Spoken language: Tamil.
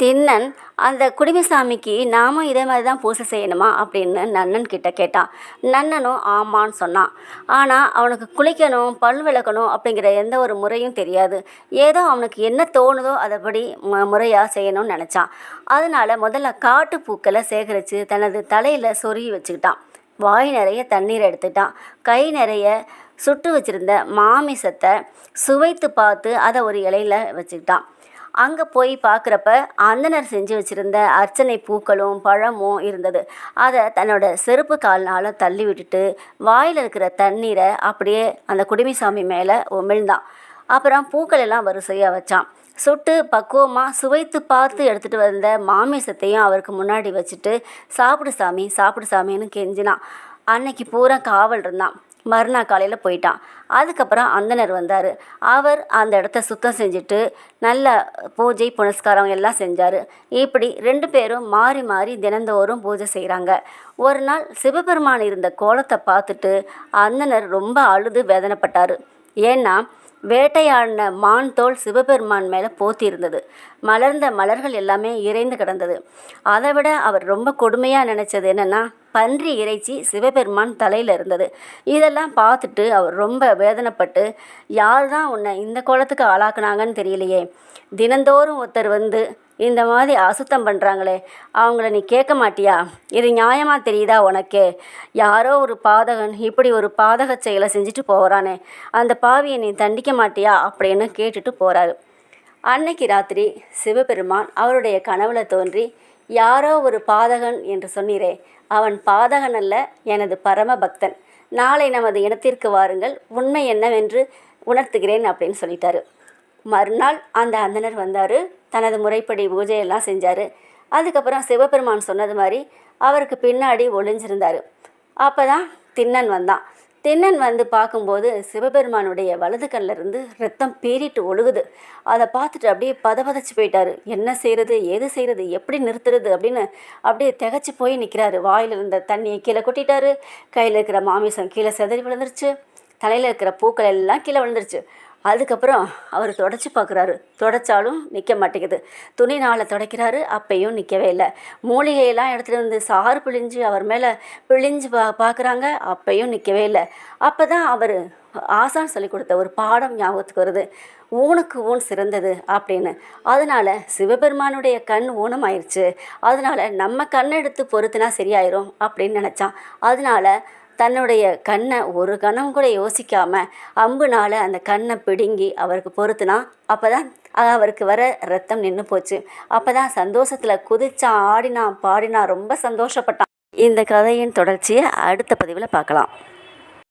திண்ணன் அந்த குடிமைசாமிக்கு நாமும் இதே மாதிரி தான் பூஜை செய்யணுமா? அப்படின்னு நன்னன் கிட்ட கேட்டான் நன்னனும் ஆமான்னு சொன்னான் ஆனால் அவனுக்கு குளிக்கணும் பல் விளக்கணும் அப்படிங்கிற எந்த ஒரு முறையும் தெரியாது. ஏதோ அவனுக்கு என்ன தோணுதோ அதைப்படி முறையாக செய்யணும்னு நினச்சான் அதனால் முதல்ல காட்டு பூக்களை சேகரித்து தனது தலையில் சொருகி வச்சுக்கிட்டான். வாய் நிறைய தண்ணீர் எடுத்துட்டான். கை நிறைய சுட்டு வச்சுருந்த மாமிசத்தை சுவைத்து பார்த்து அதை ஒரு இலையில வச்சுக்கிட்டான். அங்கே போய் பார்க்குறப்ப அந்தனர் செஞ்சு வச்சுருந்த அர்ச்சனை பூக்களும் பழமும் இருந்தது. அதை தன்னோட செருப்பு கால்னால் தள்ளி விட்டுட்டு வாயில் இருக்கிற தண்ணீரை அப்படியே அந்த குடுமிசாமி மேலே உமிழ்ந்தான். அப்புறம் பூக்கள் எல்லாம் வரிசையாக வச்சான். சுட்டு பக்குவமாக சுவைத்து பார்த்து எடுத்துகிட்டு வந்த மாமிசத்தையும் அவருக்கு முன்னாடி வச்சுட்டு சாப்பிடு சாமி சாப்பிடு சாமின்னு கெஞ்சினான். அன்னைக்கு பூரா காவல் இருந்தான். மறுநாள் காலையில் போயிட்டான். அதுக்கப்புறம் அந்தனர் வந்தார். அவர் அந்த இடத்த சுத்தம் செஞ்சுட்டு நல்ல பூஜை புனஸ்காரம் எல்லாம் செஞ்சார். இப்படி ரெண்டு பேரும் மாறி மாறி தினந்தோறும் பூஜை செய்கிறாங்க ஒரு நாள் சிவபெருமான் இருந்த கோலத்தை பார்த்துட்டு அந்தனர் ரொம்ப அழுது வேதனைப்பட்டார். ஏன்னா வேட்டையாடின மான் தோல் சிவபெருமான் மேலே போத்தியிருந்தது மலர்ந்த மலர்கள் எல்லாமே இறைந்து கிடந்தது. அதை விட அவர் ரொம்ப கொடுமையாக நினச்சது என்னென்னா பன்றி இறைச்சி சிவபெருமான் தலையில் இருந்தது. இதெல்லாம் பார்த்துட்டு அவர் ரொம்ப வேதனைப்பட்டு யார் தான் உன்னை இந்த கோலத்துக்கு ஆளாக்குனாங்கன்னு தெரியலையே. தினந்தோறும் ஒருத்தர் வந்து இந்த மாதிரி அசுத்தம் பண்ணுறாங்களே அவங்கள நீ கேட்க மாட்டியா? இது நியாயமாக தெரியுதா உனக்கு? யாரோ ஒரு பாதகன் இப்படி ஒரு பாதக செயலை செஞ்சுட்டு போகிறானே அந்த பாவியை நீ தண்டிக்க மாட்டியா அப்படின்னு கேட்டுட்டு போகிறாரு அன்னைக்கு ராத்திரி சிவபெருமான் அவருடைய கனவுல தோன்றி யாரோ ஒரு பாதகன் என்று சொன்னீரே அவன் பாதகன் அல்ல எனது பரம பக்தன். நாளை நமது இனத்திற்கு வாருங்கள் உண்மை என்னவென்று உணர்த்துகிறேன் அப்படின்னு சொல்லிட்டாரு. மறுநாள் அந்த அந்தனர் வந்தார் தனது முறைப்படி பூஜையெல்லாம் செஞ்சார். அதுக்கப்புறம் சிவபெருமான் சொன்னது மாதிரி அவருக்கு பின்னாடி ஒளிஞ்சிருந்தார். அப்போ தான் திண்ணன் வந்தான். திண்ணன் வந்து பார்க்கும்போது சிவபெருமானுடைய வலது கல்ல இருந்து ரத்தம் பீறிட்டு ஒழுகுது. அதை பார்த்துட்டு அப்படியே பதபதச்சு போயிட்டாரு. என்ன செய்கிறது எது செய்கிறது எப்படி நிறுத்துறது அப்படின்னு அப்படியே திகச்சு போய் நிற்கிறாரு வாயில் இருந்த தண்ணியை கீழே கொட்டிட்டாரு. கையில் இருக்கிற மாமிசம் கீழே செதறி விழுந்துருச்சு. தலையில் இருக்கிற பூக்கள் எல்லாம் கீழே விழுந்துருச்சு. அதுக்கப்புறம் அவர் தொடச்சி பார்க்குறாரு. தொடச்சாலும் நிற்க மாட்டேங்குது. துணினால் துடைக்கிறாரு அப்பையும் நிற்கவே இல்லை. மூலிகையெல்லாம் எடுத்துகிட்டு வந்து சாறு பிழிஞ்சு அவர் மேலே பிழிஞ்சு பா பார்க்குறாங்க அப்பையும் நிற்கவே இல்லை. அப்போ தான் அவர் ஆசான் சொல்லி கொடுத்த ஒரு பாடம் ஞாபகத்துக்கு வருது. ஊனுக்கு ஊன் சிறந்தது அப்படின்னு. அதனால் சிவபெருமானுடைய கண் ஊனமாயிருச்சு. அதனால் நம்ம கண்ணை எடுத்து பொறுத்துனா சரியாயிரும் அப்படின்னு நினச்சான். அதனால் தன்னுடைய கண்ணை ஒரு கணம் கூட யோசிக்காமல் அம்புனால் அந்த கண்ணை பிடுங்கி அவருக்கு பொருத்துனா அப்போ தான் அவருக்கு வர ரத்தம் நின்று போச்சு. அப்போ தான் சந்தோஷத்தில் குதிச்சான் ஆடினான் பாடினான் ரொம்ப சந்தோஷப்பட்டான். இந்த கதையின் தொடர்ச்சியை அடுத்த பதிவில் பார்க்கலாம்.